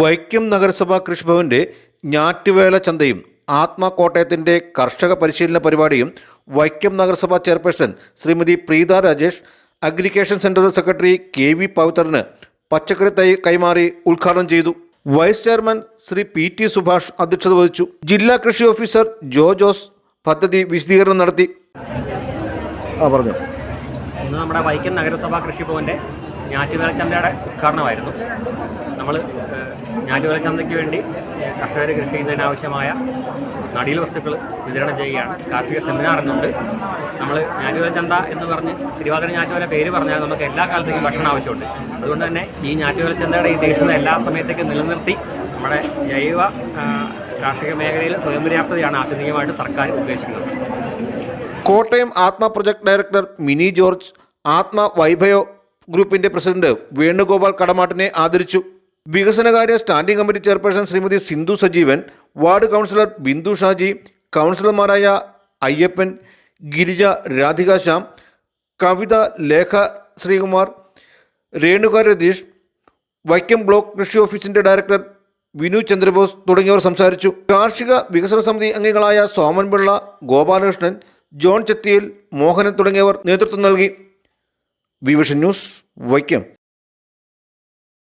വൈക്കം നഗരസഭ കൃഷിഭവന്റെ ഞാറ്റുവേല ചന്തയും ആത്മ കോട്ടയത്തിന്റെ കർഷക പരിശീലന പരിപാടിയും വൈക്കം നഗരസഭ ചെയർപേഴ്സൺ ശ്രീമതി പ്രീത രാജേഷ് അഗ്രികേഷൻ സെന്റർ സെക്രട്ടറി കെ വി പവിത്രന് പച്ചക്കറി തൈ കൈമാറി ഉദ്ഘാടനം ചെയ്തു. Vice chairman Shri P T Subhash അധ്യക്ഷത വഹിച്ചു. ജില്ലാ കൃഷി ഓഫീസർ ജോ ജോസ് പദ്ധതി വിശദീകരണം നടത്തി. ആ പറഞ്ഞു. ഇന്ന് നമ്മുടെ വൈക്കം നഗരസഭാ കൃഷിഭവന്റെ ഞാറ്റുവേല ചന്തയുടെ ഉദ്ഘാടനമായിരുന്നു. നമ്മൾ ഞാറ്റുവേല ചന്തയ്ക്ക് വേണ്ടി കർഷകർ കൃഷി ചെയ്യുന്നതിനാവശ്യമായ നടീൽ വസ്തുക്കൾ വിതരണം ചെയ്യുകയാണ്. കാർഷിക സെമിനാർ എന്നുണ്ട്. നമ്മൾ ഞാറ്റുവേല ചന്ത എന്ന് പറഞ്ഞ് തിരുവാതിര ഞാറ്റുവേല പേര് പറഞ്ഞാൽ നമുക്ക് എല്ലാ കാലത്തേക്കും ഭക്ഷണം ആവശ്യമുണ്ട്. അതുകൊണ്ട് തന്നെ ഈ ഞാറ്റുവേല ചന്തയുടെ ഈ ദേശീയ എല്ലാ സമയത്തേക്കും നിലനിർത്തി നമ്മുടെ ജൈവ കാർഷിക മേഖലയിൽ സ്വയം പര്യാപ്തതയാണ് ആത്യന്തികമായിട്ട് സർക്കാർ ഉദ്ദേശിക്കുന്നത്. കോട്ടയം ആത്മ പ്രൊജക്ട് ഡയറക്ടർ മിനി ജോർജ് ആത്മ വൈഭയോ ഗ്രൂപ്പിന്റെ പ്രസിഡന്റ് വേണുഗോപാൽ കടമാട്ടിനെ ആദരിച്ചു. വികസനകാര്യ standing committee chairperson Shrimati Sindhu Sajeevan ward councillor Bindu Shaji കൗൺസിലർമാരായ അയ്യപ്പൻ ഗിരിജ രാധിക ശ്യാം കവിത ലേഖ ശ്രീകുമാർ രേണുക രതീഷ് വൈക്കം ബ്ലോക്ക് കൃഷി ഓഫീസിന്റെ ഡയറക്ടർ വിനു ചന്ദ്രബോസ് തുടങ്ങിയവർ സംസാരിച്ചു. കാർഷിക വികസന സമിതി അംഗങ്ങളായ സോമൻപിള്ള ഗോപാലകൃഷ്ണൻ ജോൺ ചെത്തിയിൽ മോഹനൻ തുടങ്ങിയവർ നേതൃത്വം നൽകി. വിവിഷൻ ന്യൂസ് വൈക്കം.